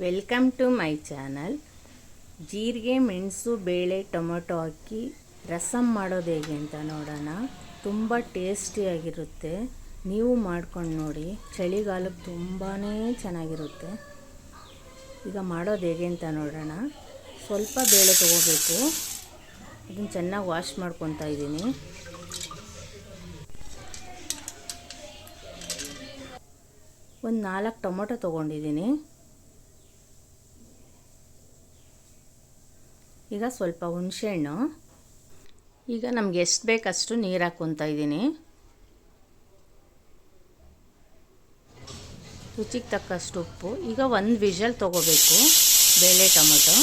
Welcome to my channel ಜೀರಿಗೆ, ಮೆಣಸು, ಬೇಳೆ, ಟೊಮೊಟೊ ಹಾಕಿ ರಸಮ್ ಮಾಡೋದು ಹೇಗೆ ಅಂತ ನೋಡೋಣ. ತುಂಬ ಟೇಸ್ಟಿಯಾಗಿರುತ್ತೆ ನೀವು ಮಾಡ್ಕೊಂಡು ನೋಡಿ. ಚಳಿಗಾಲಕ್ಕೆ ತುಂಬಾ ಚೆನ್ನಾಗಿರುತ್ತೆ. ಈಗ ಮಾಡೋದು ಹೇಗೆ ಅಂತ ನೋಡೋಣ. ಸ್ವಲ್ಪ ಬೇಳೆ ತೊಗೋಬೇಕು. ಅದನ್ನು ಚೆನ್ನಾಗಿ ವಾಶ್ ಮಾಡ್ಕೊತಾ ಇದ್ದೀನಿ. ಒಂದು ನಾಲ್ಕು ಟೊಮೊಟೊ ತೊಗೊಂಡಿದ್ದೀನಿ. ಈಗ ಸ್ವಲ್ಪ ಹುಣಸೆಹಣ್ಣು. ಈಗ ನಮ್ಗೆ ಎಷ್ಟು ಬೇಕಷ್ಟು ನೀರು ಹಾಕ್ಕೊತಾ ಇದ್ದೀನಿ. ರುಚಿಗೆ ತಕ್ಕಷ್ಟು ಉಪ್ಪು. ಈಗ ಒಂದು ವಿಷಲ್ ತೊಗೋಬೇಕು, ಬೇಳೆ ಟೊಮೊಟೊ.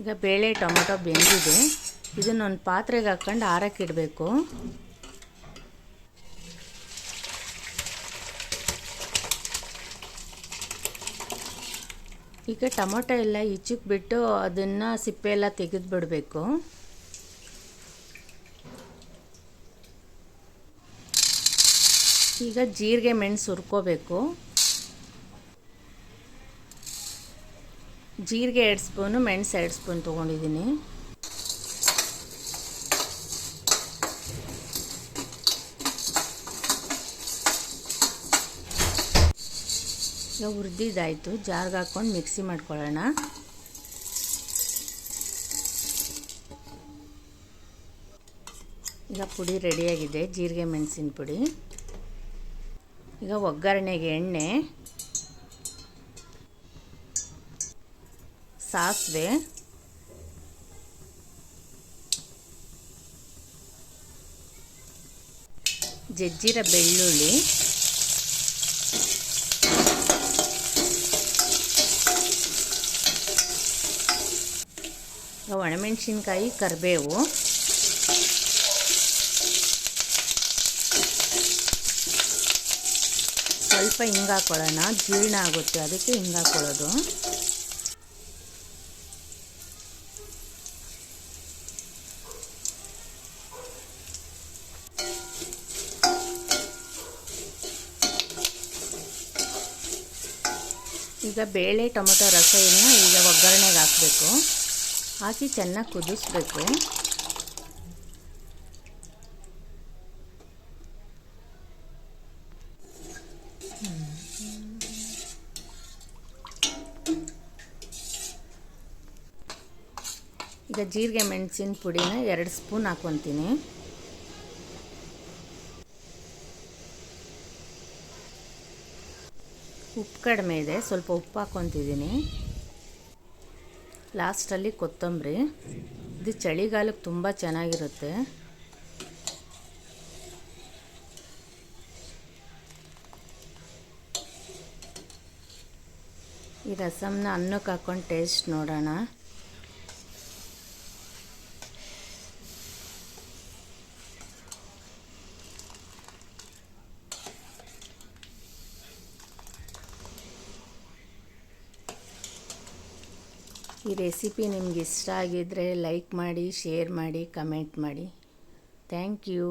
ಈಗ ಬೇಳೆ ಟೊಮೊಟೊ ಬೆಂದಿದೆ. ಇದನ್ನೊಂದು ಪಾತ್ರೆಗೆ ಹಾಕ್ಕೊಂಡು ಆರಕ್ಕಿಡಬೇಕು ಈಗ ಟೊಮೊಟೊ ಎಲ್ಲ ಹೆಚ್ಚಿಗೆ ಬಿಟ್ಟು ಅದನ್ನು ಸಿಪ್ಪೆ ಎಲ್ಲ ತೆಗೆದು ಬಿಡಬೇಕು ಈಗ ಜೀರಿಗೆ ಮೆಣಸು ಹುರ್ಕೋಬೇಕು. ಜೀರಿಗೆ ಎರಡು ಸ್ಪೂನು ಮೆಣಸು ಎರಡು ಸ್ಪೂನ್ ತೊಗೊಂಡಿದ್ದೀನಿ. ಈಗ ಹುರಿದಿದ್ದಾಯಿತು. ಜಾರ್ಗೆ ಹಾಕ್ಕೊಂಡು ಮಿಕ್ಸಿ ಮಾಡ್ಕೊಳ್ಳೋಣ. ಈಗ ಪುಡಿ ರೆಡಿಯಾಗಿದೆ. ಜೀರಿಗೆ, ಮೆಣಸಿನ ಪುಡಿ. ಈಗ ಒಗ್ಗರಣೆಗೆ ಎಣ್ಣೆ. ಸಾಸಿವೆ. ಜಜ್ಜಿರ ಬೆಳ್ಳುಳ್ಳಿ. ಒಣಮೆಣಸಿನ್ಕಾಯಿ ಕರಿಬೇವು. ಸ್ವಲ್ಪ ಹಿಂಗೆ ಹಾಕೊಳ್ಳೋಣ. ಜೀರ್ಣ ಆಗುತ್ತೆ. ಅದಕ್ಕೆ ಹಿಂಗೆ ಹಾಕೊಳ್ಳೋದು. ಈಗ ಬೇಳೆ, ಟೊಮೊಟೊ, ರಸವನ್ನು ಈಗ ಒಗ್ಗರಣೆಗೆ ಹಾಕಬೇಕು. ಹಾಕಿ ಚೆನ್ನಾಗಿ ಕುದಿಸ್ಬೇಕು. ಈಗ ಜೀರಿಗೆ ಮೆಣಸಿನ ಪುಡಿನ ಎರಡು ಸ್ಪೂನ್ ಹಾಕ್ಕೊತೀನಿ ಉಪ್ಪು ಕಡಿಮೆ ಇದೆ, ಸ್ವಲ್ಪ ಉಪ್ಪು ಹಾಕ್ಕೊತಿದ್ದೀನಿ ಲಾಸ್ಟಲ್ಲಿ ಕೊತ್ತಂಬರಿ. ಇದು ಚಳಿಗಾಲಕ್ಕೆ ತುಂಬ ಚೆನ್ನಾಗಿರುತ್ತೆ. ಈ ರಸಮ್ನ ಅನ್ನಕ್ಕೆ ಹಾಕ್ಕೊಂಡು ಟೇಸ್ಟ್ ನೋಡೋಣ. ಈ ರೆಸಿಪಿ ನಿಮ್ಗೆ ಇಷ್ಟ ಆಗಿದ್ದರೆ ಲೈಕ್ ಮಾಡಿ ಶೇರ್ ಮಾಡಿ ಕಮೆಂಟ್ ಮಾಡಿ. Thank you.